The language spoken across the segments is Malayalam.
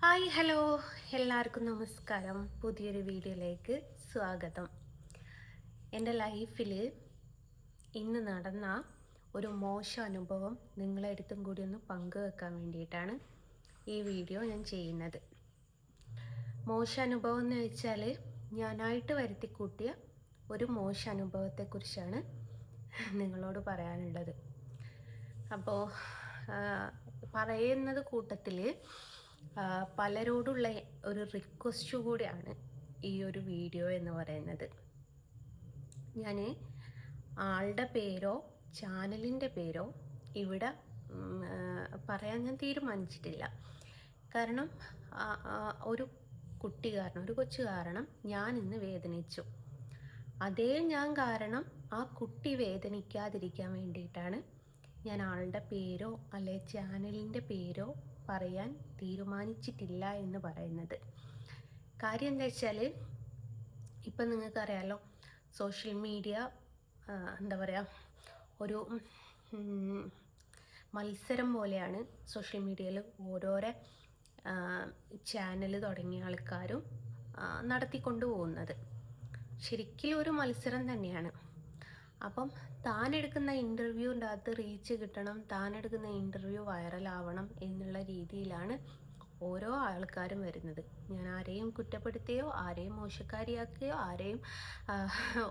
Hi hello. എല്ലാവർക്കും നമസ്കാരം. പുതിയൊരു വീഡിയോയിലേക്ക് സ്വാഗതം. എന്റെ ലൈഫിൽ ഇന്ന് നടന്ന ഒരു മോശം അനുഭവം നിങ്ങളെ അടുത്തും കൂടി ഒന്ന് പങ്കുവെക്കാൻ വേണ്ടിയിട്ടാണ് ഈ വീഡിയോ ഞാൻ ചെയ്യുന്നത്. മോശം അനുഭവം എന്ന് വെച്ചാൽ ഞാനായിട്ട് വരുത്തി കൂട്ടിയ ഒരു മോശം അനുഭവത്തെക്കുറിച്ചാണ് നിങ്ങളോട് പറയാനുള്ളത്. അപ്പോൾ പറയുന്നത് കൂട്ടത്തിൽ പലരോടുള്ള ഒരു റിക്വസ്റ്റ് കൂടിയാണ് ഈ ഒരു വീഡിയോ എന്ന് പറയുന്നത്. ഞാൻ ആളുടെ പേരോ ചാനലിന്റെ പേരോ ഇവിടെ പറയാൻ ഞാൻ തീരുമാനിച്ചിട്ടില്ല. കാരണം ഒരു കുട്ടി കാരണം ഒരു കൊച്ചു കാരണം ഞാൻ ഇന്ന് വേദനിച്ചു. അതേ ഞാൻ കാരണം ആ കുട്ടി വേദനിക്കാതിരിക്കാൻ വേണ്ടിയിട്ടാണ് ഞാൻ ആളുടെ പേരോ അല്ലെ ചാനലിന്റെ പേരോ പറയാൻ തീരുമാനിച്ചിട്ടില്ല എന്ന് പറയുന്നത്. കാര്യം എന്താ വെച്ചാൽ ഇപ്പം നിങ്ങൾക്കറിയാലോ സോഷ്യൽ മീഡിയ എന്താ പറയുക ഒരു മത്സരം പോലെയാണ് സോഷ്യൽ മീഡിയയിൽ ഓരോരോ ചാനൽ തുടങ്ങിയ ആൾക്കാരും നടത്തിക്കൊണ്ടു പോകുന്നത് ശരിക്കും ഒരു മത്സരം തന്നെയാണ്. അപ്പം താൻ എടുക്കുന്ന ഇന്റർവ്യൂവിന്റെ അകത്ത് റീച്ച് കിട്ടണം താൻ എടുക്കുന്ന ഇന്റർവ്യൂ വൈറലാവണം എന്നുള്ള രീതിയിലാണ് ഓരോ ആൾക്കാരും വരുന്നത്. ഞാൻ ആരെയും കുറ്റപ്പെടുത്തുകയോ ആരെയും മോശക്കാരിയാക്കുകയോ ആരെയും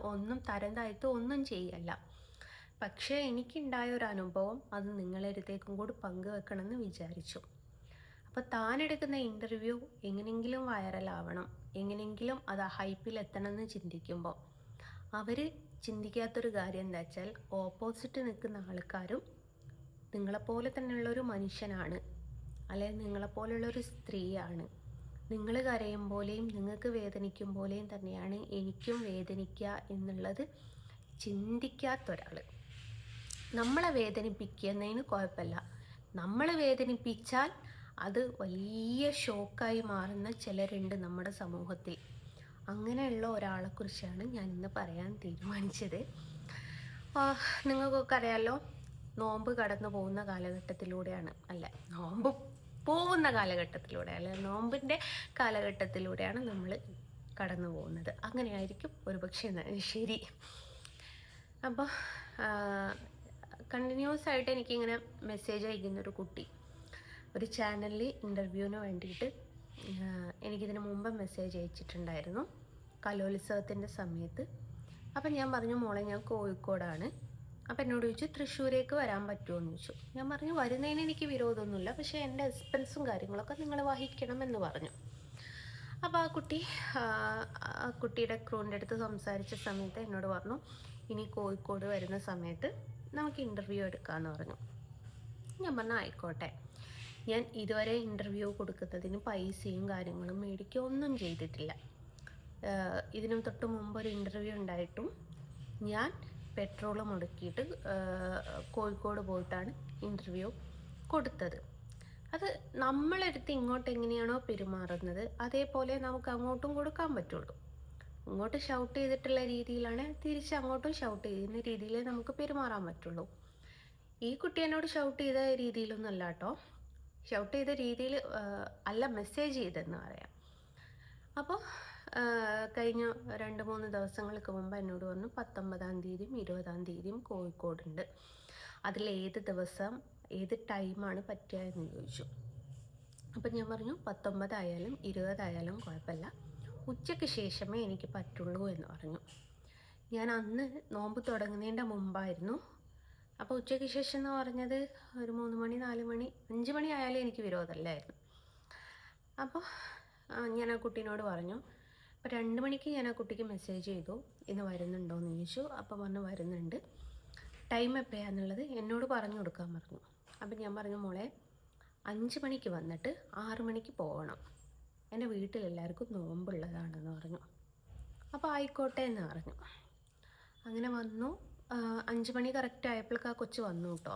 ഒന്നും തരം താഴ്ത്തോ ഒന്നും ചെയ്യല്ല. പക്ഷേ എനിക്കുണ്ടായ ഒരു അനുഭവം അത് നിങ്ങളെടുത്തേക്കും കൂടി പങ്കുവെക്കണമെന്ന് വിചാരിച്ചു. അപ്പോൾ താൻ എടുക്കുന്ന ഇന്റർവ്യൂ എങ്ങനെയെങ്കിലും വൈറലാവണം എങ്ങനെയെങ്കിലും അത് ഹൈപ്പിൽ എത്തണമെന്ന് ചിന്തിക്കുമ്പോൾ അവർ ചിന്തിക്കാത്തൊരു കാര്യം എന്താ വെച്ചാൽ ഓപ്പോസിറ്റ് നിൽക്കുന്ന ആൾക്കാരും നിങ്ങളെപ്പോലെ തന്നെയുള്ളൊരു മനുഷ്യനാണ്. അല്ലെങ്കിൽ നിങ്ങളെപ്പോലുള്ളൊരു സ്ത്രീയാണ്. നിങ്ങൾ കരയും പോലെയും നിങ്ങൾക്ക് വേദനിക്കും പോലെയും തന്നെയാണ് എനിക്കും വേദനിക്കുക എന്നുള്ളത് ചിന്തിക്കാത്തൊരാൾ നമ്മളെ വേദനിപ്പിക്കുന്നതിന് കുഴപ്പമില്ല. നമ്മൾ വേദനിപ്പിച്ചാൽ അത് വലിയ ഷോക്കായി മാറുന്ന ചിലരുണ്ട് നമ്മുടെ സമൂഹത്തിൽ. അങ്ങനെയുള്ള ഒരാളെക്കുറിച്ചാണ് ഞാൻ ഇന്ന് പറയാൻ തീരുമാനിച്ചത്. നിങ്ങൾക്കൊക്കെ അറിയാമല്ലോ നോമ്പ് കടന്നു പോകുന്ന കാലഘട്ടത്തിലൂടെയാണ് അല്ല? നോമ്പ് പോകുന്ന കാലഘട്ടത്തിലൂടെ അല്ല? നോമ്പിന്റെ കാലഘട്ടത്തിലൂടെയാണ് നമ്മൾ കടന്നു പോകുന്നത്. അങ്ങനെയായിരിക്കും ഒരുപക്ഷെ ശരി. അപ്പോൾ കണ്ടിന്യൂസ് ആയിട്ട് എനിക്കിങ്ങനെ മെസ്സേജ് അയക്കുന്ന ഒരു കുട്ടി ഒരു ചാനലിൽ ഇന്റർവ്യൂവിന് വേണ്ടിയിട്ട് എനിക്കിതിന് മുമ്പ് മെസ്സേജ് അയച്ചിട്ടുണ്ടായിരുന്നു. കലോത്സവത്തിന്റെ സമയത്ത്. അപ്പം ഞാൻ പറഞ്ഞു മോളെ ഞാൻ കോഴിക്കോടാണ്. അപ്പം എന്നോട് ചോദിച്ചു തൃശ്ശൂരേക്ക് വരാൻ പറ്റുമോ എന്ന് ചോദിച്ചു. ഞാൻ പറഞ്ഞു വരുന്നതിന് എനിക്ക് വിരോധമൊന്നുമില്ല. പക്ഷേ എന്റെ എക്സ്പെൻസും കാര്യങ്ങളൊക്കെ നിങ്ങൾ വഹിക്കണം എന്ന് പറഞ്ഞു. അപ്പോൾ ആ കുട്ടി ആ, കുട്ടിയുടെ ക്രൂവിന്റെ അടുത്ത് സംസാരിച്ച സമയത്ത് എന്നോട് പറഞ്ഞു ഇനി കോഴിക്കോട് വരുന്ന സമയത്ത് നമുക്ക് ഇന്റർവ്യൂ എടുക്കാമെന്ന് പറഞ്ഞു. ഞാൻ പറഞ്ഞു ആയിക്കോട്ടെ. ഞാൻ ഇതുവരെ ഇന്റർവ്യൂ കൊടുക്കുന്നതിന് പൈസയും കാര്യങ്ങളും മേടിക്കുക ഒന്നും ചെയ്തിട്ടില്ല. ഇതിനും തൊട്ട് മുമ്പ് ഒരു ഇന്റർവ്യൂ ഉണ്ടായിട്ടും ഞാൻ പെട്രോൾ മുടക്കിയിട്ട് കോഴിക്കോട് പോയിട്ടാണ് ഇന്റർവ്യൂ കൊടുത്തത്. അത് നമ്മളെടുത്ത് ഇങ്ങോട്ട് എങ്ങനെയാണോ പെരുമാറുന്നത് അതേപോലെ നമുക്ക് അങ്ങോട്ടും കൊടുക്കാൻ പറ്റുള്ളൂ. ഇങ്ങോട്ട് ഷൗട്ട് ചെയ്തിട്ടുള്ള രീതിയിലാണ് തിരിച്ച് അങ്ങോട്ടും ഷൗട്ട് ചെയ്യുന്ന രീതിയിലേ നമുക്ക് പെരുമാറാൻ പറ്റുള്ളൂ. ഈ കുട്ടി എന്നോട് ഷൗട്ട് ചെയ്ത രീതിയിലൊന്നും അല്ല കേട്ടോ. ഷൗട്ട് ചെയ്ത രീതിയിൽ അല്ല മെസ്സേജ് ചെയ്തെന്ന് പറയാം. അപ്പോൾ കഴിഞ്ഞ രണ്ട് മൂന്ന് ദിവസങ്ങൾക്ക് മുമ്പ് എന്നോട് പറഞ്ഞു പത്തൊമ്പതാം തീയതിയും ഇരുപതാം തീയതിയും കോഴിക്കോടുണ്ട്. അതിൽ ഏത് ദിവസം ഏത് ടൈമാണ് പറ്റുക എന്ന് ചോദിച്ചു. അപ്പം ഞാൻ പറഞ്ഞു പത്തൊമ്പതായാലും ഇരുപതായാലും കുഴപ്പമില്ല. ഉച്ചയ്ക്ക് ശേഷമേ എനിക്ക് പറ്റുള്ളൂ എന്ന് പറഞ്ഞു. ഞാൻ അന്ന് നോമ്പ് തുടങ്ങുന്നതിന്റെ മുമ്പായിരുന്നു. അപ്പോൾ ഉച്ചയ്ക്ക് ശേഷം എന്ന് പറഞ്ഞത് ഒരു മൂന്ന് മണി നാല് മണി അഞ്ച് മണി ആയാലും എനിക്ക് വിരോധമല്ലായിരുന്നു. അപ്പോൾ ഞാൻ ആ കുട്ടീനോട് പറഞ്ഞു അപ്പോൾ രണ്ട് മണിക്ക് ഞാൻ ആ കുട്ടിക്ക് മെസ്സേജ് ചെയ്തു ഇന്ന് വരുന്നുണ്ടോ എന്ന് ചോദിച്ചു. അപ്പോൾ പറഞ്ഞു വരുന്നുണ്ട്. ടൈം എപ്പോഴാന്നുള്ളത് എന്നോട് പറഞ്ഞു കൊടുക്കാൻ പറഞ്ഞു. അപ്പം ഞാൻ പറഞ്ഞു മോളെ അഞ്ച് മണിക്ക് വന്നിട്ട് ആറ് മണിക്ക് പോകണം എന്റെ വീട്ടിലെല്ലാവർക്കും നോമ്പുള്ളതാണെന്ന് പറഞ്ഞു. അപ്പോൾ ആയിക്കോട്ടെ എന്ന് പറഞ്ഞു. അങ്ങനെ വന്നു. അഞ്ച് മണി കറക്റ്റ് ആയപ്പോഴേക്ക് ആ കൊച്ചു വന്നു കേട്ടോ.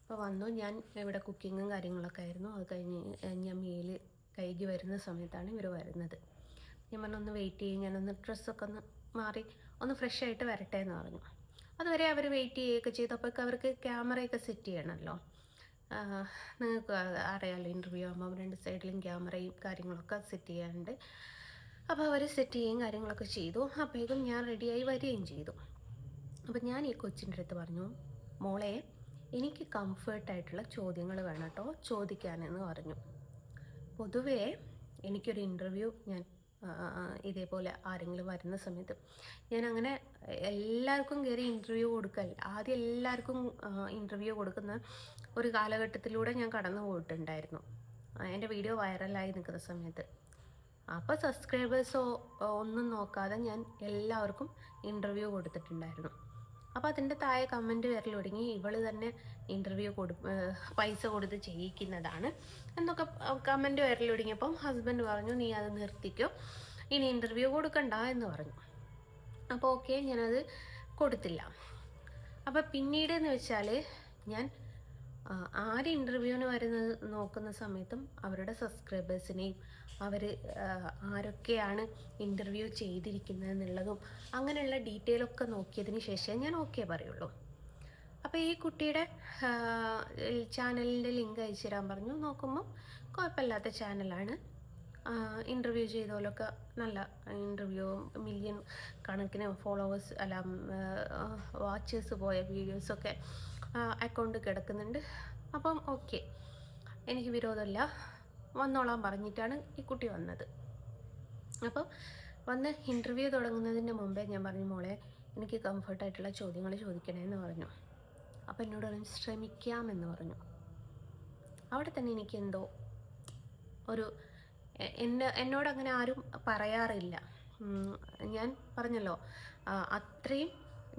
അപ്പോൾ വന്നു ഞാൻ ഇവിടെ കുക്കിങ്ങും കാര്യങ്ങളൊക്കെ ആയിരുന്നു. അത് കഴിഞ്ഞ് ഞാൻ മേൽ കഴുകി വരുന്ന സമയത്താണ് ഇവർ വരുന്നത്. ഞാൻ പറഞ്ഞു ഒന്ന് വെയിറ്റ് ചെയ്യും ഞാനൊന്ന് ഡ്രസ്സൊക്കെ ഒന്ന് മാറി ഒന്ന് ഫ്രഷ് ആയിട്ട് വരട്ടെ എന്ന് പറഞ്ഞു. അതുവരെ അവർ വെയിറ്റ് ചെയ്യുകയൊക്കെ ചെയ്തു. അപ്പോഴേക്ക് അവർക്ക് ക്യാമറയൊക്കെ സെറ്റ് ചെയ്യണമല്ലോ. നിങ്ങൾക്ക് അറിയാമല്ലോ ഇന്റർവ്യൂ ആകുമ്പോൾ രണ്ട് സൈഡിലും ക്യാമറയും കാര്യങ്ങളൊക്കെ സെറ്റ് ചെയ്യാറുണ്ട്. അപ്പോൾ അവർ സെറ്റ് ചെയ്യുകയും കാര്യങ്ങളൊക്കെ ചെയ്തു. അപ്പോഴേക്കും ഞാൻ റെഡിയായി വരികയും ചെയ്തു. അപ്പോൾ ഞാൻ ഈ കൊച്ചിന്റെ അടുത്ത് പറഞ്ഞു മോളെ എനിക്ക് കംഫേർട്ടായിട്ടുള്ള ചോദ്യങ്ങൾ വേണം കേട്ടോ ചോദിക്കാനെന്ന് പറഞ്ഞു. പൊതുവേ എനിക്കൊരു ഇന്റർവ്യൂ ഞാൻ ഇതേപോലെ ആരെങ്കിലും വരുന്ന സമയത്ത് ഞാൻ അങ്ങനെ എല്ലാവർക്കും കയറി ഇന്റർവ്യൂ കൊടുക്കല്ല ആദ്യം എല്ലാവർക്കും ഇന്റർവ്യൂ കൊടുക്കുന്ന ഒരു കാലഘട്ടത്തിലൂടെ ഞാൻ കടന്നു പോയിട്ടുണ്ടായിരുന്നു. എന്റെ വീഡിയോ വൈറലായി നിൽക്കുന്ന സമയത്ത്. അപ്പോൾ സബ്സ്ക്രൈബേഴ്സോ ഒന്നും നോക്കാതെ ഞാൻ എല്ലാവർക്കും ഇന്റർവ്യൂ കൊടുത്തിട്ടുണ്ടായിരുന്നു. അപ്പോൾ അതിന്റെ താഴെ കമന്റ് വരൽ തുടങ്ങി ഇവൾ തന്നെ ഇന്റർവ്യൂ കൊടു പൈസ കൊടുത്ത് ചെയ്യിക്കുന്നതാണ് എന്നൊക്കെ കമന്റ് വരൽ തുടങ്ങിയപ്പം ഹസ്ബൻഡ് പറഞ്ഞു നീ അത് നിർത്തിക്കോ. ഇനി ഇന്റർവ്യൂ കൊടുക്കണ്ട എന്ന് പറഞ്ഞു. അപ്പോൾ ഓക്കെ ഞാനത് കൊടുത്തില്ല. അപ്പോൾ പിന്നീട് എന്ന് വെച്ചാൽ ഞാൻ ആര് ഇന്റർവ്യൂവിന് വരുന്നത് നോക്കുന്ന സമയത്തും അവരുടെ സബ്സ്ക്രൈബേഴ്സിനെയും അവർ ആരൊക്കെയാണ് ഇന്റർവ്യൂ ചെയ്തിരിക്കുന്നത് എന്നുള്ളതും അങ്ങനെയുള്ള ഡീറ്റെയിൽ ഒക്കെ നോക്കിയതിന് ശേഷമേ ഞാൻ ഓക്കെ പറയുള്ളൂ. അപ്പോൾ ഈ കുട്ടിയുടെ ചാനലിന്റെ ലിങ്ക് അയച്ചു തരാൻ പറഞ്ഞു. നോക്കുമ്പോൾ കുഴപ്പമില്ലാത്ത ചാനലാണ് ഇന്റർവ്യൂ ചെയ്തോലൊക്കെ നല്ല ഇന്റർവ്യൂ മില്യൺ കണക്കിന് ഫോളോവേഴ്സ് അല്ല വാച്ചേഴ്സ് പോയ വീഡിയോസൊക്കെ അക്കൗണ്ട് കിടക്കുന്നുണ്ട്. അപ്പം ഓക്കെ എനിക്ക് വിരോധമില്ല. വന്നോളാൻ പറഞ്ഞിട്ടാണ് ഈ കുട്ടി വന്നത്. അപ്പം വന്ന് ഇന്റർവ്യൂ തുടങ്ങുന്നതിന് മുമ്പേ ഞാൻ പറഞ്ഞു മോളെ എനിക്ക് കംഫർട്ടായിട്ടുള്ള ചോദ്യങ്ങൾ ചോദിക്കണേന്ന് പറഞ്ഞു. അപ്പം എന്നോട് പറഞ്ഞു ശ്രമിക്കാമെന്ന് പറഞ്ഞു. അവിടെ തന്നെ എനിക്ക് എന്തോ ഒരു എന്നെ എന്നോടങ്ങനെ ആരും പറയാറില്ല. ഞാൻ പറഞ്ഞല്ലോ അത്രയും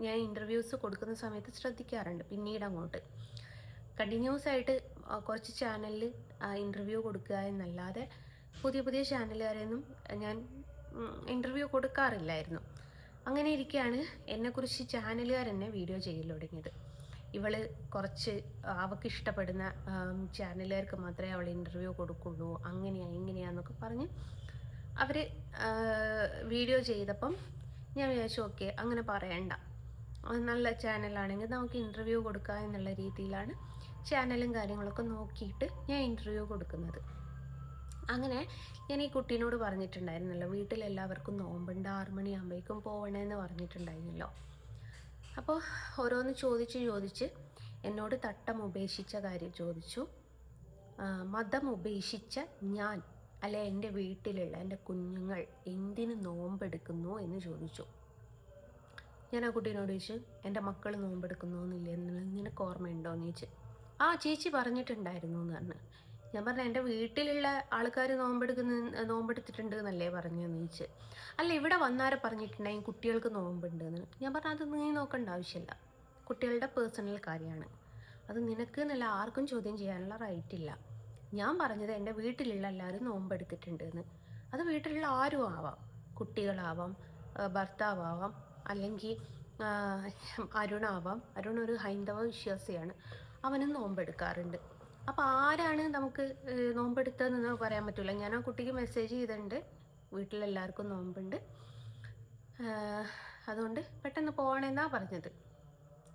ഞാൻ ഇന്റർവ്യൂസ് കൊടുക്കുന്ന സമയത്ത് ശ്രദ്ധിക്കാറുണ്ട് പിന്നീട് അങ്ങോട്ട്. കണ്ടിന്യൂസ് ആയിട്ട് കുറച്ച് ചാനലിൽ ഇന്റർവ്യൂ കൊടുക്കുക എന്നല്ലാതെ പുതിയ പുതിയ ചാനലുകാരെയൊന്നും ഞാൻ ഇന്റർവ്യൂ കൊടുക്കാറില്ലായിരുന്നു. അങ്ങനെ ഇരിക്കുകയാണ് എന്നെക്കുറിച്ച് ചാനലുകാർ തന്നെ വീഡിയോ ചെയ്യൽ തുടങ്ങിയത്. ഇവൾ കുറച്ച് അവൾക്ക് ഇഷ്ടപ്പെടുന്ന ചാനലുകാർക്ക് മാത്രമേ അവൾ ഇന്റർവ്യൂ കൊടുക്കുള്ളൂ അങ്ങനെയാണ് ഇങ്ങനെയാന്നൊക്കെ പറഞ്ഞ് അവർ വീഡിയോ ചെയ്തപ്പം ഞാൻ വിചാരിച്ചു ഓക്കെ അങ്ങനെ പറയണ്ട. നല്ല ചാനലാണെങ്കിൽ നമുക്ക് ഇന്റർവ്യൂ കൊടുക്കുക എന്നുള്ള രീതിയിലാണ് ചാനലും കാര്യങ്ങളൊക്കെ നോക്കിയിട്ട് ഞാൻ ഇന്റർവ്യൂ കൊടുക്കുന്നത്. അങ്ങനെ ഞാൻ ഈ കുട്ടീനോട് പറഞ്ഞിട്ടുണ്ടായിരുന്നല്ലോ വീട്ടിലെല്ലാവർക്കും നോമ്പുണ്ട് ആറ് മണിയാകുമ്പോഴേക്കും പോകണമെന്ന് പറഞ്ഞിട്ടുണ്ടായിരുന്നല്ലോ. അപ്പോൾ ഓരോന്ന് ചോദിച്ച് ചോദിച്ച് എന്നോട് തട്ടം ഉപേക്ഷിച്ച കാര്യം ചോദിച്ചു. മതം ഉപേക്ഷിച്ച ഞാൻ അല്ലെ എന്റെ വീട്ടിലുള്ള എന്റെ കുഞ്ഞുങ്ങൾ എന്തിന് നോമ്പെടുക്കുന്നു എന്ന് ചോദിച്ചു. ഞാൻ ആ കുട്ടീനോട് ചോദിച്ചു എന്റെ മക്കൾ നോമ്പെടുക്കുന്നോന്നില്ല? എന്നുള്ളത് നിനക്ക് ഓർമ്മയുണ്ടോ? എന്ന് ചോദിച്ചു ആ ചേച്ചി പറഞ്ഞിട്ടുണ്ടായിരുന്നു എന്ന് പറഞ്ഞു. ഞാൻ പറഞ്ഞു എന്റെ വീട്ടിലുള്ള ആൾക്കാർ നോമ്പെടുക്കുന്ന നോമ്പെടുത്തിട്ടുണ്ട് എന്നല്ലേ പറഞ്ഞു എന്ന് ചോദിച്ചു അല്ല ഇവിടെ വന്നാരെ പറഞ്ഞിട്ടുണ്ടായി? കുട്ടികൾക്ക് നോമ്പുണ്ട് എന്ന് ഞാൻ പറഞ്ഞു അത് നീ നോക്കേണ്ട ആവശ്യമില്ല. കുട്ടികളുടെ പേഴ്സണൽ കാര്യമാണ്. അത് നിനക്ക് എന്നല്ല ആർക്കും ചോദ്യം ചെയ്യാനുള്ള റൈറ്റ് ഇല്ല. ഞാൻ പറഞ്ഞത് എന്റെ വീട്ടിലുള്ള എല്ലാവരും നോമ്പെടുത്തിട്ടുണ്ട് എന്ന്. അത് വീട്ടിലുള്ള ആരും ആവാം. കുട്ടികളാവാം ഭർത്താവാവാം ഭർത്താവാം അല്ലെങ്കിൽ അരുണാവാം അരുൺ ഒരു ഹൈന്ദവ വിശ്വാസിയാണ്. അവനും നോമ്പെടുക്കാറുണ്ട്. അപ്പോൾ ആരാണ് നമുക്ക് നോമ്പെടുത്തതെന്ന് പറയാൻ പറ്റില്ല ഞാൻ ആ കുട്ടിക്ക് മെസ്സേജ് ചെയ്തിട്ടുണ്ട്. വീട്ടിലെല്ലാവർക്കും നോമ്പുണ്ട്. അതുകൊണ്ട് പെട്ടെന്ന് പോകണമെന്നാണ് പറഞ്ഞത്.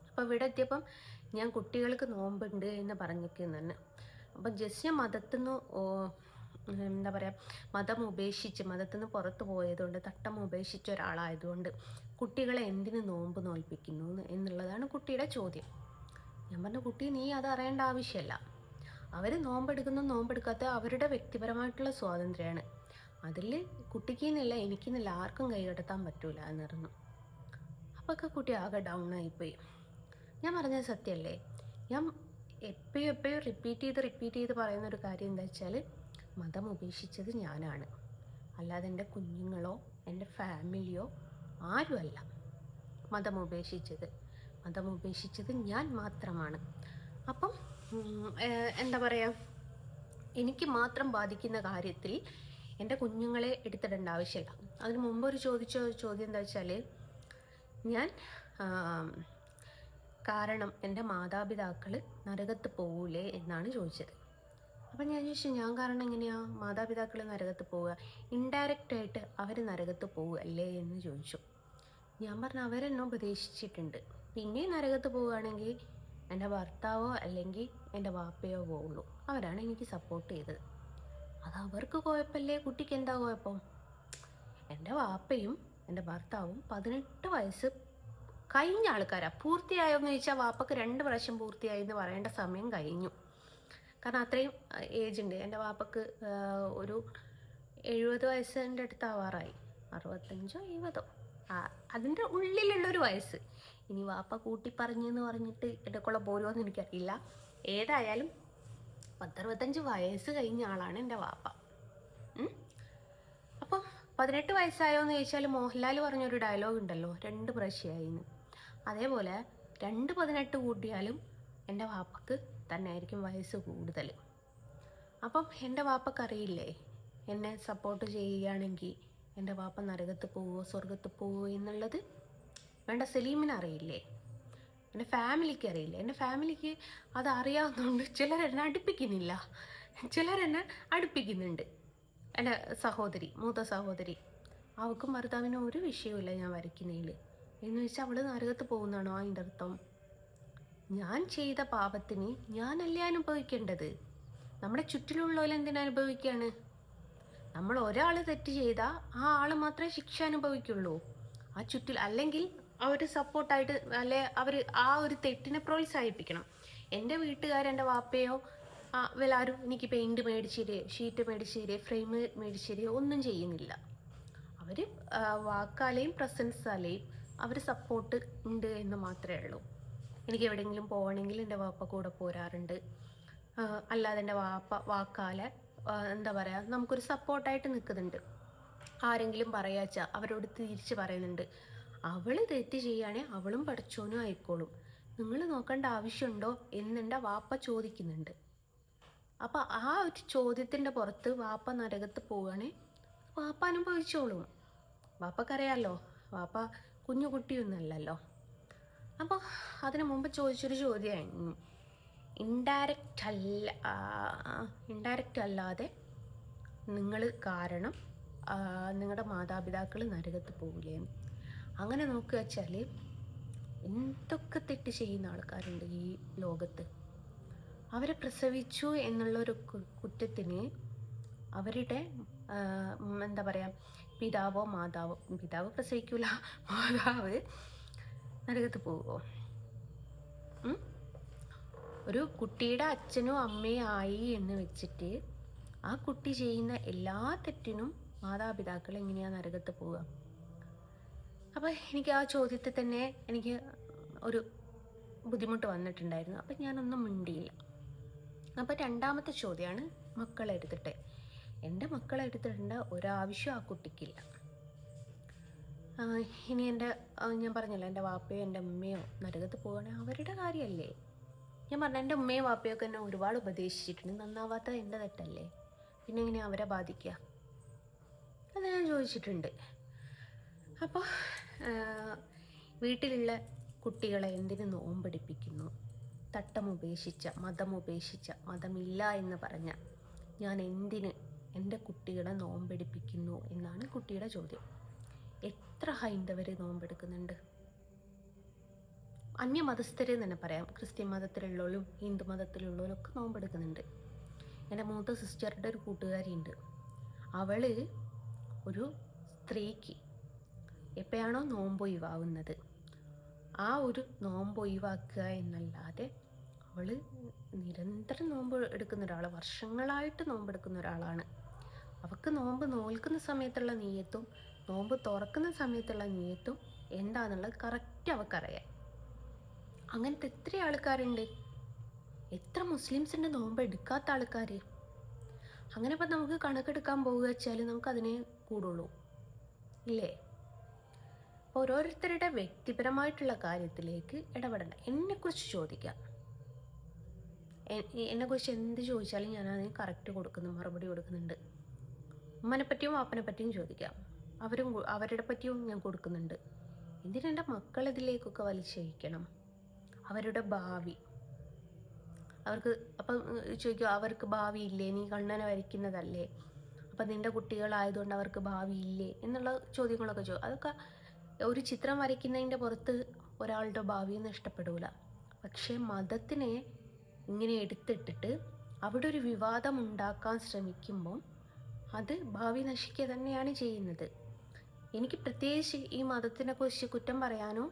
അപ്പോൾ ഇവിടെ എത്തിയപ്പം ഞാൻ കുട്ടികൾക്ക് നോമ്പുണ്ട് എന്ന് പറഞ്ഞിരിക്കുന്നുണ്ട്. അപ്പം ജസ്റ്റ് മതത്തിൽ നിന്ന് എന്താ പറയുക മതം ഉപേക്ഷിച്ച് മതത്തിൽ നിന്ന് പുറത്ത് പോയതുകൊണ്ട് തട്ടം ഉപേക്ഷിച്ച ഒരാളായതുകൊണ്ട് കുട്ടികളെ എന്തിനു നോമ്പ് നോൽപ്പിക്കുന്നു എന്നുള്ളതാണ് കുട്ടിയുടെ ചോദ്യം. ഞാൻ പറഞ്ഞു കുട്ടി നീ അത് അറിയേണ്ട ആവശ്യമല്ല അവർ നോമ്പെടുക്കുന്ന നോമ്പെടുക്കാത്ത അവരുടെ വ്യക്തിപരമായിട്ടുള്ള സ്വാതന്ത്ര്യമാണ്. അതിൽ കുട്ടിക്കെന്നില്ല എനിക്കെന്നില്ല ആർക്കും കൈകടത്താൻ പറ്റൂല എന്ന് പറഞ്ഞു. അപ്പൊക്കെ കുട്ടി ആകെ ഡൗൺ ആയിപ്പോയി. ഞാൻ പറഞ്ഞത് സത്യമല്ലേ? ഞാൻ എപ്പോഴും എപ്പോഴും റിപ്പീറ്റ് ചെയ്ത് റിപ്പീറ്റ് ചെയ്ത് പറയുന്ന ഒരു കാര്യം എന്താ വെച്ചാൽ മതം ഉപേക്ഷിച്ചത് ഞാനാണ്. അല്ലാതെ എന്റെ കുഞ്ഞുങ്ങളോ എന്റെ ഫാമിലിയോ ആരുമല്ല മതം ഉപേക്ഷിച്ചത് മതം ഉപേക്ഷിച്ചത് ഞാൻ മാത്രമാണ്. അപ്പം എന്താ പറയുക എനിക്ക് മാത്രം ബാധിക്കുന്ന കാര്യത്തിൽ എന്റെ കുഞ്ഞുങ്ങളെ എടുത്തിടേണ്ട ആവശ്യമില്ല. അതിന് മുമ്പ് ഒരു ചോദിച്ച ചോദ്യം എന്താ വെച്ചാൽ ഞാൻ കാരണം എന്റെ മാതാപിതാക്കൾ നരകത്ത് പോകൂലേ എന്നാണ് ചോദിച്ചത്. അപ്പം ഞാൻ ചോദിച്ചു ഞാൻ കാരണം എങ്ങനെയാ? മാതാപിതാക്കൾ നരകത്ത് പോവുക. ഇൻഡയറക്റ്റ് ആയിട്ട് അവർ നരകത്ത് പോവുകയല്ലേ എന്ന് ചോദിച്ചു. ഞാൻ പറഞ്ഞു അവരെന്നെ ഉപദേശിച്ചിട്ടുണ്ട്. പിന്നെ നരകത്ത് പോവുകയാണെങ്കിൽ എന്റെ ഭർത്താവോ അല്ലെങ്കിൽ എന്റെ വാപ്പയോ പോവുള്ളൂ. അവരാണ് എനിക്ക് സപ്പോർട്ട് ചെയ്തത്. അത് അവർക്ക് കുഴപ്പമില്ലേ? കുട്ടിക്ക് എന്താ കുഴപ്പം? എന്റെ വാപ്പയും എന്റെ ഭർത്താവും പതിനെട്ട് വയസ്സ് കഴിഞ്ഞ ആൾക്കാരാണ് പൂർത്തിയായോ എന്ന് ചോദിച്ചാൽ വാപ്പക്ക് രണ്ട് പ്രാവശ്യം പൂർത്തിയായി എന്ന് പറയേണ്ട സമയം കഴിഞ്ഞു. കാരണം അത്രയും ഏജ് ഉണ്ട്. എന്റെ വാപ്പക്ക് ഒരു എഴുപത് വയസ്സിന്റെ അടുത്ത് ആവാറായി അറുപത്തഞ്ചോ എഴുപതോ. ആ അതിന്റെ ഉള്ളിലുള്ളൊരു വയസ്സ്. ഇനി വാപ്പ കൂട്ടി പറഞ്ഞെന്ന് പറഞ്ഞിട്ട് എന്റെ കുളം പോരുമോയെന്ന് എനിക്കറിയില്ല. ഏതായാലും പത്തറുപത്തഞ്ച് വയസ്സ് കഴിഞ്ഞ ആളാണ് എന്റെ വാപ്പ. അപ്പം പതിനെട്ട് വയസ്സായോ എന്ന് ചോദിച്ചാൽ മോഹൻലാൽ പറഞ്ഞൊരു ഡയലോഗ് ഉണ്ടല്ലോ രണ്ട് പ്രാവശ്യമായിന്ന് അതേപോലെ രണ്ട് പതിനെട്ട് കൂട്ടിയാലും എന്റെ വാപ്പക്ക് തന്നെ ആയിരിക്കും വയസ്സ് കൂടുതൽ. അപ്പം എന്റെ വാപ്പക്കറിയില്ലേ എന്നെ സപ്പോർട്ട് ചെയ്യുകയാണെങ്കിൽ എന്റെ വാപ്പ നരകത്ത് പോവോ സ്വർഗത്ത് പോവോ എന്നുള്ളത്? വേണ്ട സലീമിന് അറിയില്ലേ? എന്റെ ഫാമിലിക്ക് അറിയില്ല? എന്റെ ഫാമിലിക്ക് അത് അറിയാവുന്നതുകൊണ്ട് ചിലരെന്നെ അടുപ്പിക്കുന്നില്ല. ചിലരെന്നെ അടുപ്പിക്കുന്നുണ്ട്. എന്റെ സഹോദരി മൂത്ത സഹോദരി. അവൾക്കും ഭർത്താവിനും ഒരു വിഷയമില്ല ഞാൻ വരയ്ക്കുന്നതിൽ. എന്ന് വെച്ചാൽ അവൾ നരകത്ത് പോകുന്നതാണോ അതിന്റെ അർത്ഥം? ഞാൻ ചെയ്ത പാപത്തിന് ഞാനല്ലേ അനുഭവിക്കേണ്ടത്? നമ്മുടെ ചുറ്റിലുള്ളവർ എന്തിനാ അനുഭവിക്കുകയാണ് നമ്മൾ ഒരാൾ തെറ്റ് ചെയ്താൽ ആ ആൾ മാത്രമേ ശിക്ഷ അനുഭവിക്കുള്ളൂ. ആ ചുറ്റിൽ അല്ലെങ്കിൽ അവർ സപ്പോർട്ടായിട്ട് അല്ലെ അവർ ആ ഒരു തെറ്റിനെ പ്രോത്സാഹിപ്പിക്കണം. എന്റെ വീട്ടുകാരെന്റെ വാപ്പയോ വല്ലാരും എനിക്ക് പെയിന്റ് മേടിച്ച് ഷീറ്റ് മേടിച്ച് ഫ്രെയിം മേടിച്ച് ഒന്നും ചെയ്യുന്നില്ല. അവർ വാക്കാലെയും പ്രസൻസാലെയും അവർ സപ്പോർട്ട് ഉണ്ട് എന്ന് മാത്രമേ ഉള്ളൂ. എനിക്ക് എവിടെയെങ്കിലും പോകണമെങ്കിൽ എന്റെ വാപ്പ കൂടെ പോരാറുണ്ട്. അല്ലാതെ എന്റെ വാപ്പ വാക്കാലെ എന്താ പറയുക നമുക്കൊരു സപ്പോർട്ടായിട്ട് നിൽക്കുന്നുണ്ട്. ആരെങ്കിലും പറയാച്ച അവരോട് തിരിച്ച് പറയുന്നുണ്ട്. അവൾ തെറ്റ് ചെയ്യുകയാണെങ്കിൽ അവളും പഠിച്ചോനും ആയിക്കോളും. നിങ്ങൾ നോക്കേണ്ട ആവശ്യമുണ്ടോ എന്നെന്റെ വാപ്പ ചോദിക്കുന്നുണ്ട്. അപ്പോൾ ആ ഒരു ചോദ്യത്തിന്റെ പുറത്ത് വാപ്പ നരകത്ത് പോവുകയാണെങ്കിൽ വാപ്പ അനുഭവിച്ചോളും. വാപ്പക്കറിയാലോ വാപ്പ കുഞ്ഞു കുട്ടിയൊന്നുമല്ലല്ലോ അപ്പോൾ അതിനു മുമ്പ് ചോദിച്ചൊരു ചോദ്യമായിരുന്നു. ഇൻഡയറക്റ്റ് അല്ല ഇൻഡയറക്റ്റ് അല്ലാതെ നിങ്ങൾ കാരണം നിങ്ങളുടെ മാതാപിതാക്കൾ നരകത്ത് പോകില്ലേ അങ്ങനെ നോക്കുക വെച്ചാൽ എന്തൊക്കെ തെറ്റ് ചെയ്യുന്ന ആൾക്കാരുണ്ട് ഈ ലോകത്ത്? അവരെ പ്രസവിച്ചു എന്നുള്ളൊരു കുറ്റത്തിന് അവരുടെ എന്താ പറയുക പിതാവോ മാതാവോ പിതാവ് പ്രസവിക്കൂല മാതാവ് നരകത്ത് പോവുമോ ഒരു കുട്ടിയുടെ അച്ഛനും അമ്മയും ആയി എന്ന് വെച്ചിട്ട് ആ കുട്ടി ചെയ്യുന്ന എല്ലാ തെറ്റിനും മാതാപിതാക്കൾ എങ്ങനെയാണ് നരകത്ത് പോവുക? അപ്പോൾ എനിക്ക് ആ ചോദ്യത്തിൽ തന്നെ എനിക്ക് ഒരു ബുദ്ധിമുട്ട് വന്നിട്ടുണ്ടായിരുന്നു. അപ്പം ഞാനൊന്നും മിണ്ടിയില്ല. അപ്പോൾ രണ്ടാമത്തെ ചോദ്യമാണ് മക്കളെടുത്തിട്ട് എന്റെ മക്കളെടുത്തിട്ടുണ്ട് ഒരാവശ്യം ആ കുട്ടിക്കില്ല. ഇനി എന്റെ ഞാൻ പറഞ്ഞല്ലോ എന്റെ വാപ്പയോ എന്റെ ഉമ്മയോ നരകത്ത് പോവുകയാണെങ്കിൽ അവരുടെ കാര്യമല്ലേ? ഞാൻ പറഞ്ഞ എന്റെ ഉമ്മയും വാപ്പയൊക്കെ എന്നെ ഒരുപാട് ഉപദേശിച്ചിട്ടുണ്ട്. നന്നാവാത്ത എന്റെ തെറ്റല്ലേ? പിന്നെ എങ്ങനെ അവരെ ബാധിക്കുക? അത് ഞാൻ ചോദിച്ചിട്ടുണ്ട്. അപ്പോൾ വീട്ടിലുള്ള കുട്ടികളെ എന്തിനു നോമ്പെടുപ്പിക്കുന്നു? തട്ടം ഉപേക്ഷിച്ച മതം ഉപേക്ഷിച്ച മതമില്ല എന്ന് പറഞ്ഞ ഞാൻ എന്തിന് എന്റെ കുട്ടികളെ നോമ്പെടുപ്പിക്കുന്നു എന്നാണ് കുട്ടിയുടെ ചോദ്യം. എത്ര ഹൈന്ദവർ നോമ്പെടുക്കുന്നുണ്ട്? അന്യമതസ്ഥരെ തന്നെ പറയാം. ക്രിസ്ത്യൻ മതത്തിലുള്ളവരും ഹിന്ദു മതത്തിലുള്ളവരും ഒക്കെ നോമ്പെടുക്കുന്നുണ്ട്. എന്റെ മൂത്ത സിസ്റ്ററുടെ ഒരു കൂട്ടുകാരിയുണ്ട്. അവൾ ഒരു സ്ത്രീക്ക് എപ്പോഴാണോ നോമ്പ് ഒഴിവാവുന്നത്. ആ ഒരു നോമ്പ് ഒഴിവാക്കുക എന്നല്ലാതെ അവൾ നിരന്തരം നോമ്പ് എടുക്കുന്ന ഒരാൾ വർഷങ്ങളായിട്ട് നോമ്പെടുക്കുന്ന ഒരാളാണ്. അവൾക്ക് നോമ്പ് നോൽക്കുന്ന സമയത്തുള്ള നീയത്തും നോമ്പ് തുറക്കുന്ന സമയത്തുള്ള നീയത്തും എന്താണെന്നുള്ളത് കറക്റ്റ് അവർക്കറിയാം അങ്ങനത്തെ എത്ര ആൾക്കാരുണ്ട്? എത്ര മുസ്ലിംസിന്റെ നോമ്പ് എടുക്കാത്ത ആൾക്കാർ അങ്ങനെ ഇപ്പം നമുക്ക് കണക്കെടുക്കാൻ പോകുക വെച്ചാൽ നമുക്ക് അതിനെ കൂടുള്ളൂ. ഇല്ലേ? ഓരോരുത്തരുടെ വ്യക്തിപരമായിട്ടുള്ള കാര്യത്തിലേക്ക് ഇടപെടണ്ട. എന്നെക്കുറിച്ച് ചോദിക്കാം എന്നെക്കുറിച്ച് എന്ത് ചോദിച്ചാലും ഞാൻ അതിന് കറക്റ്റ് കൊടുക്കുന്നു മറുപടി കൊടുക്കുന്നുണ്ട്. ഉമ്മനെ പറ്റിയും വാപ്പനെ പറ്റിയും ചോദിക്കാം. അവരും അവരുടെ പറ്റിയും ഞാൻ കൊടുക്കുന്നുണ്ട്. എന്തിനെന്റെ മക്കളിതിലേക്കൊക്കെ വലിച്ചയക്കണം അവരുടെ ഭാവി. അവർക്ക് അപ്പം ചോദിക്കും അവർക്ക് ഭാവി ഇല്ലേ? നീ കണ്ണനെ വരയ്ക്കുന്നതല്ലേ? അപ്പം നിന്റെ കുട്ടികളായതുകൊണ്ട് അവർക്ക് ഭാവി ഇല്ലേ? എന്നുള്ള ചോദ്യങ്ങളൊക്കെ ചോ അതൊക്കെ ഒരു ചിത്രം വരയ്ക്കുന്നതിന്റെ പുറത്ത് ഒരാളുടെ ഭാവി ഇഷ്ടപ്പെടൂല. പക്ഷേ മതത്തിനെ ഇങ്ങനെ എടുത്തിട്ടിട്ട് അവിടെ ഒരു വിവാദം ഉണ്ടാക്കാൻ ശ്രമിക്കുമ്പോൾ അത് ഭാവി നശിക്കുക തന്നെയാണ് ചെയ്യുന്നത്. എനിക്ക് പ്രത്യേകിച്ച് ഈ മതത്തിനെ കുറിച്ച് കുറ്റം പറയാനോ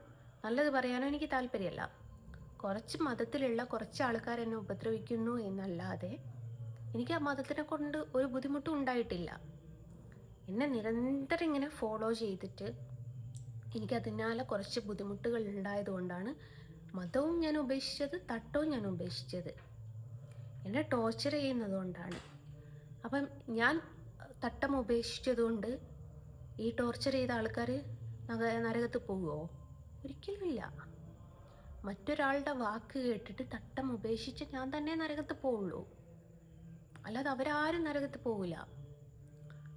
നല്ലത് പറയാനോ എനിക്ക് താല്പര്യമല്ല. കുറച്ച് മതത്തിലുള്ള കുറച്ച് ആൾക്കാർ എന്നെ ഉപദ്രവിക്കുന്നു എന്നല്ലാതെ എനിക്ക് ആ മതത്തിനെ കൊണ്ട് ഒരു ബുദ്ധിമുട്ടും ഉണ്ടായിട്ടില്ല. എന്നെ നിരന്തരം ഇങ്ങനെ ഫോളോ ചെയ്തിട്ട് എനിക്ക് അതിനാലെ കുറച്ച് ബുദ്ധിമുട്ടുകൾ ഉണ്ടായതുകൊണ്ടാണ് മതവും ഞാൻ ഉപേക്ഷിച്ചത് തട്ടവും ഞാൻ ഉപേക്ഷിച്ചത്. എന്നെ ടോർച്ചർ ചെയ്യുന്നത് കൊണ്ടാണ്. അപ്പം ഞാൻ തട്ടം ഉപേക്ഷിച്ചതുകൊണ്ട് ഈ ടോർച്ചർ ചെയ്ത ആൾക്കാർ നരകത്ത് പോവുമോ ഒരിക്കലുമില്ല. മറ്റൊരാളുടെ വാക്ക് കേട്ടിട്ട് തട്ടം ഉപേക്ഷിച്ച് ഞാൻ തന്നെ നരകത്ത് പോവുള്ളൂ. അല്ലാതെ അവരാരും നരകത്ത് പോവില്ല.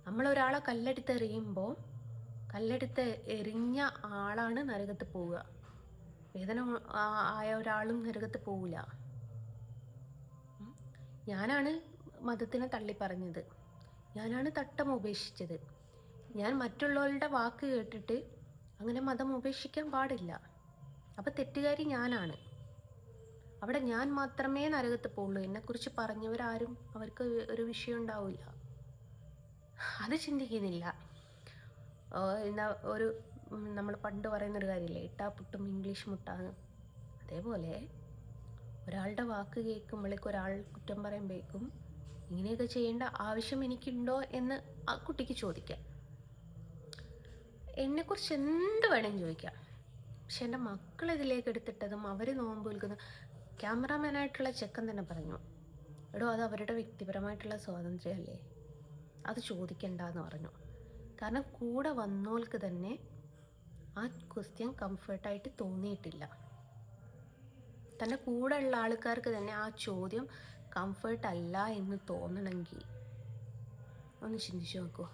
നമ്മളൊരാളെ കല്ലെടുത്ത് എറിയുമ്പോൾ കല്ലെടുത്ത് എറിഞ്ഞ ആളാണ് നരകത്ത് പോവുക. വേദന ആയ ഒരാളും നരകത്ത് പോവില്ല. ഞാനാണ് മതത്തിനെ തള്ളി പറഞ്ഞത് ഞാനാണ് തട്ടം ഉപേക്ഷിച്ചത്. ഞാൻ മറ്റുള്ളവരുടെ വാക്ക് കേട്ടിട്ട് അങ്ങനെ മതം ഉപേക്ഷിക്കാൻ പാടില്ല. അപ്പം തെറ്റുകാരി ഞാനാണ്. അവിടെ ഞാൻ മാത്രമേ നരകത്ത് പോകുള്ളൂ എന്നെക്കുറിച്ച് പറഞ്ഞവരാരും അവർക്ക് ഒരു വിഷയം ഉണ്ടാവില്ല. അത് ചിന്തിക്കുന്നില്ല. എന്നാ ഒരു നമ്മൾ പണ്ട് പറയുന്നൊരു കാര്യമില്ലേ? ഇട്ടാ പുട്ടും ഇംഗ്ലീഷ് മുട്ടാന്ന്. അതേപോലെ ഒരാളുടെ വാക്ക് കേൾക്കുമ്പോഴേക്കും ഒരാൾ കുറ്റം പറയുമ്പോഴേക്കും ഇങ്ങനെയൊക്കെ ചെയ്യേണ്ട ആവശ്യം എനിക്കുണ്ടോ എന്ന് ആ കുട്ടിക്ക് ചോദിക്കാം. എന്നെക്കുറിച്ച് എന്ത് വേണമെങ്കിലും ചോദിക്കാം. പക്ഷെ എന്റെ മക്കൾ ഇതിലേക്ക് എടുത്തിട്ടതും അവർ നോമ്പ് വിൽക്കുന്ന ക്യാമറാമാനായിട്ടുള്ള ചെക്കൻ തന്നെ പറഞ്ഞു. എടോ അത് അവരുടെ വ്യക്തിപരമായിട്ടുള്ള സ്വാതന്ത്ര്യമല്ലേ? അത് ചോദിക്കണ്ടെന്ന് പറഞ്ഞു. കാരണം കൂടെ വന്നോൾക്ക് തന്നെ ആ ക്വസ്റ്റ്യൻ കംഫർട്ടായിട്ട് തോന്നിയിട്ടില്ല. തന്റെ കൂടെ ഉള്ള ആൾക്കാർക്ക് തന്നെ ആ ചോദ്യം കംഫർട്ട് അല്ല എന്ന് തോന്നണമെങ്കിൽ ഒന്ന് ചിന്തിച്ചു നോക്കൂ.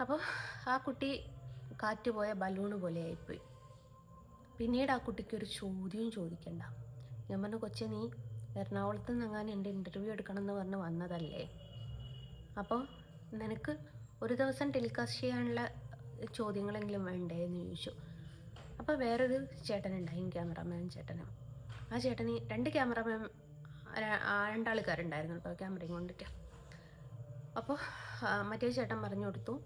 അപ്പോൾ ആ കുട്ടി കാറ്റ് പോയ ബലൂണ് പോലെ ആയിപ്പോയി. പിന്നീട് ആ കുട്ടിക്ക് ഒരു ചോദ്യവും ചോദിക്കണ്ട. ഞാൻ പറഞ്ഞു കൊച്ചെ നീ എറണാകുളത്ത് നിന്നെങ്ങാനും എന്റെ ഇന്റർവ്യൂ എടുക്കണം എന്ന് പറഞ്ഞ് വന്നതല്ലേ? അപ്പോൾ നിനക്ക് ഒരു ദിവസം ടെലികാസ്റ്റ് ചെയ്യാനുള്ള ചോദ്യങ്ങളെങ്കിലും വേണ്ടേ? എന്ന് ചോദിച്ചു. അപ്പോൾ വേറൊരു ചേട്ടനുണ്ടായി ക്യാമറാമാൻ ചേട്ടനും. ആ ചേട്ടന് രണ്ട് ക്യാമറാമാൻ രണ്ടാൾക്കാരുണ്ടായിരുന്നു കേട്ടോ ക്യാമറയും കൊണ്ടിട്ട്. അപ്പോൾ മറ്റേ ചേട്ടൻ പറഞ്ഞു കൊടുത്തു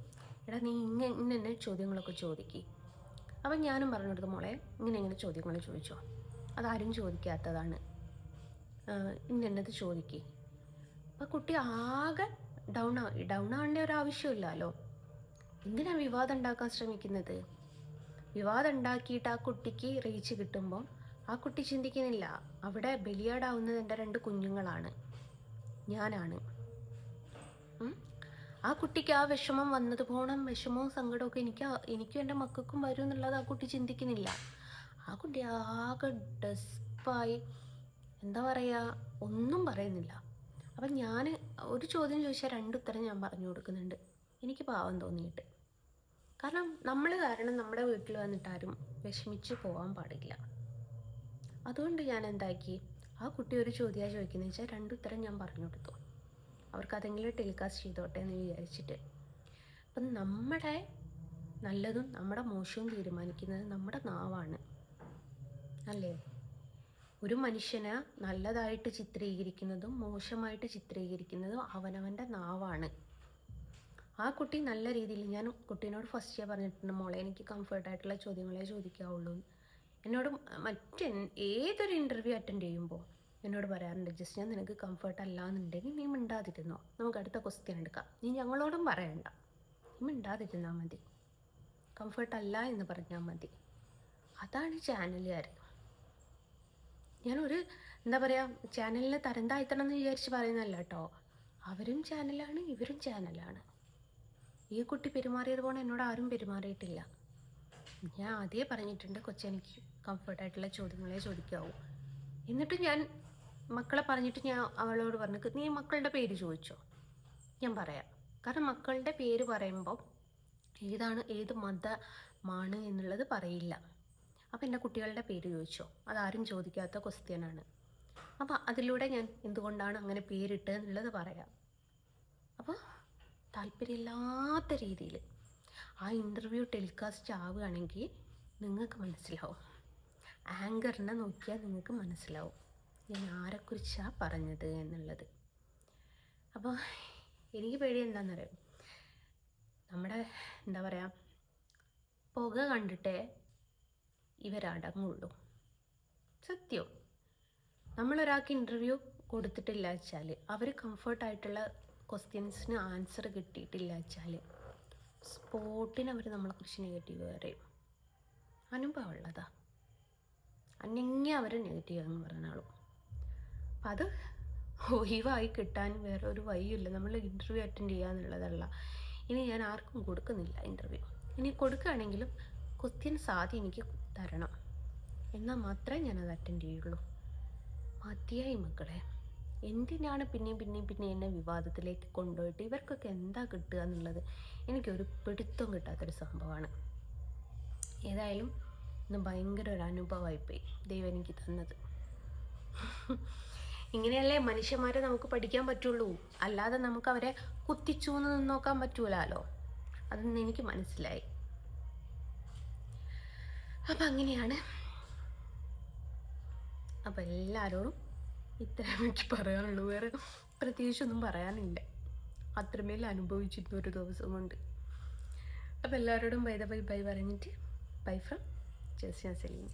എടാ നീ ഇങ്ങനെ ഇന്ന ചോദ്യങ്ങളൊക്കെ ചോദിക്കി. അപ്പം ഞാനും പറഞ്ഞു കൊടുത്തു മോളെ ഇങ്ങനെ ഇങ്ങനെ ചോദ്യങ്ങൾ ചോദിച്ചോ. അതാരും ചോദിക്കാത്തതാണ്. ഇന്നത് ചോദിക്കി. അപ്പം കുട്ടി ആകെ ഡൗൺ ഡൗൺ ആവേണ്ട ഒരു ആവശ്യമില്ലല്ലോ. എന്തിനാണ് വിവാദം ഉണ്ടാക്കാൻ ശ്രമിക്കുന്നത്? വിവാദം ഉണ്ടാക്കിയിട്ട് ആ കുട്ടിക്ക് റീച്ച് കിട്ടുമ്പോൾ ആ കുട്ടി ചിന്തിക്കുന്നില്ല. അവിടെ ബലിയാടാവുന്നത് എന്റെ രണ്ട് കുഞ്ഞുങ്ങളാണ്. ഞാനാണ്. ആ കുട്ടിക്ക് ആ വിഷമം വന്നത് പോണം. വിഷമവും സങ്കടമൊക്കെ എനിക്ക് എനിക്കും എന്റെ മക്കൾക്കും വരും എന്നുള്ളത് ആ കുട്ടി ചിന്തിക്കുന്നില്ല. ആ കുട്ടി ആകെ ഡെസ്പായി. എന്താ പറയുക ഒന്നും പറയുന്നില്ല. അപ്പം ഞാൻ ഒരു ചോദ്യം ചോദിച്ചാൽ രണ്ടുത്തരം ഞാൻ പറഞ്ഞു കൊടുക്കുന്നുണ്ട്. എനിക്ക് പാവം തോന്നിയിട്ട്. കാരണം നമ്മൾ കാരണം നമ്മുടെ വീട്ടിൽ വന്നിട്ടാരും വിഷമിച്ച് പോകാൻ പാടില്ല. അതുകൊണ്ട് ഞാൻ എന്താക്കി? ആ കുട്ടി ഒരു ചോദ്യമാണ് ചോദിക്കുന്നത് വെച്ചാൽ രണ്ടുത്തരം ഞാൻ പറഞ്ഞു കൊടുത്തു. അവർക്ക് അതെങ്കിലും ടെലികാസ്റ്റ് ചെയ്തോട്ടെ എന്ന് വിചാരിച്ചിട്ട്. അപ്പം നമ്മുടെ നല്ലതും നമ്മുടെ മോശവും തീരുമാനിക്കുന്നത് നമ്മുടെ നാവാണ്. അല്ലേ? ഒരു മനുഷ്യനെ നല്ലതായിട്ട് ചിത്രീകരിക്കുന്നതും മോശമായിട്ട് ചിത്രീകരിക്കുന്നതും അവനവന്റെ നാവാണ്. ആ കുട്ടി നല്ല രീതിയിൽ ഞാൻ കുട്ടീനോട് ഫസ്റ്റ് പറഞ്ഞിട്ടുണ്ട് മോളെ എനിക്ക് കംഫർട്ടായിട്ടുള്ള ചോദ്യങ്ങളെ ചോദിക്കാവുള്ളൂ. എന്നോട് മറ്റ് ഏതൊരു ഇന്റർവ്യൂ അറ്റൻഡ് ചെയ്യുമ്പോൾ എന്നോട് പറയാറുണ്ട് ജസ്റ്റ് ഞാൻ നിനക്ക് കംഫർട്ട് അല്ല എന്നുണ്ടെങ്കിൽ നീ മിണ്ടാതിരുന്നോ? നമുക്ക് അടുത്ത ക്വസ്റ്റ്യൻ എടുക്കാം. നീ ഞങ്ങളോടും പറയണ്ട. നീ മിണ്ടാതിരുന്നാൽ മതി. കംഫർട്ട് അല്ല എന്ന് പറഞ്ഞാൽ മതി. അതാണ് ചാനലുകാർ ഞാനൊരു എന്താ പറയുക ചാനലിനെ തരം എന്ന് വിചാരിച്ച് പറയുന്നതല്ല കേട്ടോ. അവരും ചാനലാണ് ഇവരും ചാനലാണ് ഈ കുട്ടി പെരുമാറിയത് പോലെ എന്നോട് ആരും പെരുമാറിയിട്ടില്ല. ഞാൻ ആദ്യമേ പറഞ്ഞിട്ടുണ്ട് കൊച്ചെനിക്ക് കംഫർട്ടായിട്ടുള്ള ചോദ്യങ്ങളെ ചോദിക്കാവൂ. എന്നിട്ട് ഞാൻ മക്കളെ പറഞ്ഞിട്ട് ഞാൻ അവളോട് പറഞ്ഞു നീ മക്കളുടെ പേര് ചോദിച്ചോ? ഞാൻ പറയാം. കാരണം മക്കളുടെ പേര് പറയുമ്പോൾ ഏതാണ് ഏത് മതമാണ് എന്നുള്ളത് പറയില്ല. അപ്പോൾ എന്റെ കുട്ടികളുടെ പേര് ചോദിച്ചോ? അതാരും ചോദിക്കാത്ത ക്വസ്റ്റ്യനാണ് അപ്പോൾ അതിലൂടെ ഞാൻ എന്തുകൊണ്ടാണ് അങ്ങനെ പേരിട്ടത് എന്നുള്ളത് പറയാം. അപ്പോൾ താല്പര്യമില്ലാത്ത രീതിയിൽ ആ ഇന്റർവ്യൂ ടെലികാസ്റ്റ് ആവുകയാണെങ്കിൽ നിങ്ങൾക്ക് മനസ്സിലാവും. ആങ്കറിനെ നോക്കിയാൽ നിങ്ങൾക്ക് മനസ്സിലാവും ഞാൻ ആരെക്കുറിച്ചാണ് പറഞ്ഞത് എന്നുള്ളത്. അപ്പോൾ എനിക്ക് പേടി എന്താണെന്നറിയാം നമ്മുടെ എന്താ പറയുക പുക കണ്ടിട്ടേ ഇവരടങ്ങുള്ളൂ. സത്യം. നമ്മളൊരാൾക്ക് ഇന്റർവ്യൂ കൊടുത്തിട്ടില്ല വെച്ചാൽ അവർ കംഫർട്ടായിട്ടുള്ള ക്വസ്റ്റ്യൻസിന് ആൻസർ കിട്ടിയിട്ടില്ല വെച്ചാൽ സ്പോട്ടിന് അവർ നമ്മളെക്കുറിച്ച് നെഗറ്റീവ് പറയും. അനുഭവമുള്ളതാ. അന്നെങ്കിൽ അവർ നെഗറ്റീവ് എന്ന് പറഞ്ഞാളും അപ്പം അത് ഒഴിവായി കിട്ടാൻ വേറെ ഒരു വഴിയില്ല. നമ്മൾ ഇന്റർവ്യൂ അറ്റൻഡ് ചെയ്യുക എന്നുള്ളതല്ല ഇനി ഞാൻ ആർക്കും കൊടുക്കുന്നില്ല ഇന്റർവ്യൂ ഇനി കൊടുക്കുകയാണെങ്കിലും ക്വസ്റ്റ്യൻസ് ആദ്യം എനിക്ക് തരണം. എന്നാൽ മാത്രമേ ഞാനത് അറ്റൻഡ് ചെയ്യുള്ളൂ. മതിയായി മക്കളെ. എന്തിനാണ് പിന്നെയും പിന്നെയും പിന്നെ എന്നെ വിവാദത്തിലേക്ക് കൊണ്ടുപോയിട്ട് ഇവർക്കൊക്കെ എന്താ കിട്ടുക എന്നുള്ളത് എനിക്കൊരു പിടുത്തം കിട്ടാത്തൊരു സംഭവമാണ്. ഏതായാലും ഇന്ന് ഭയങ്കര ഒരു അനുഭവമായിപ്പോയി ദൈവം എനിക്ക് തന്നത്. ഇങ്ങനെയല്ലേ മനുഷ്യന്മാരെ നമുക്ക് പഠിക്കാൻ പറ്റുള്ളൂ? അല്ലാതെ നമുക്ക് അവരെ കുത്തിച്ചൂന്ന് നോക്കാൻ പറ്റൂലല്ലോ അതൊന്നും എനിക്ക് മനസ്സിലായി. അപ്പം അങ്ങനെയാണ്. അപ്പം എല്ലാവരോടും ഇത്രയും എനിക്ക് പറയാനുള്ളൂ. വേറെ പ്രത്യേകിച്ചൊന്നും പറയാനില്ല. അത്രമേൽ അനുഭവിച്ചിരുന്നു ഒരു ദിവസം കൊണ്ട് അപ്പം എല്ലാവരോടും ബൈ ദ ബൈ ബൈ പറഞ്ഞിട്ട് ബൈ ഫ്രം ജസ്റ്റ് ഞാൻ സെലീം